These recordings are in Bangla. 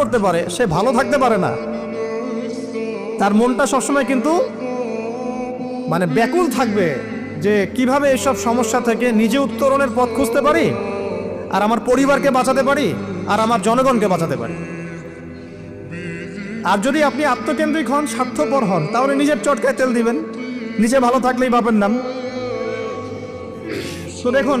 করতে পারে, সে ভালো থাকতে পারে না। তার মনটা সবসময় কিন্তু মানে ব্যাকুল থাকবে যে কীভাবে এইসব সমস্যা থেকে নিজে উত্তরণের পথ খুঁজতে পারি, আর আমার পরিবারকে বাঁচাতে পারি, আর আমার জনগণকে বাঁচাতে পারি। আর যদি আপনি আত্মকেন্দ্রিক হন, স্বার্থপর হন, তাহলে নিজের চটকায় তেল দিবেন। নিজে ভালো থাকলেই বাপের নাম। তো দেখুন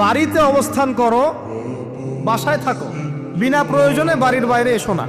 বাড়িতে অবস্থান করো বাসায় থাকো। বিনা প্রয়োজনে বাড়ির বাইরে এসো না।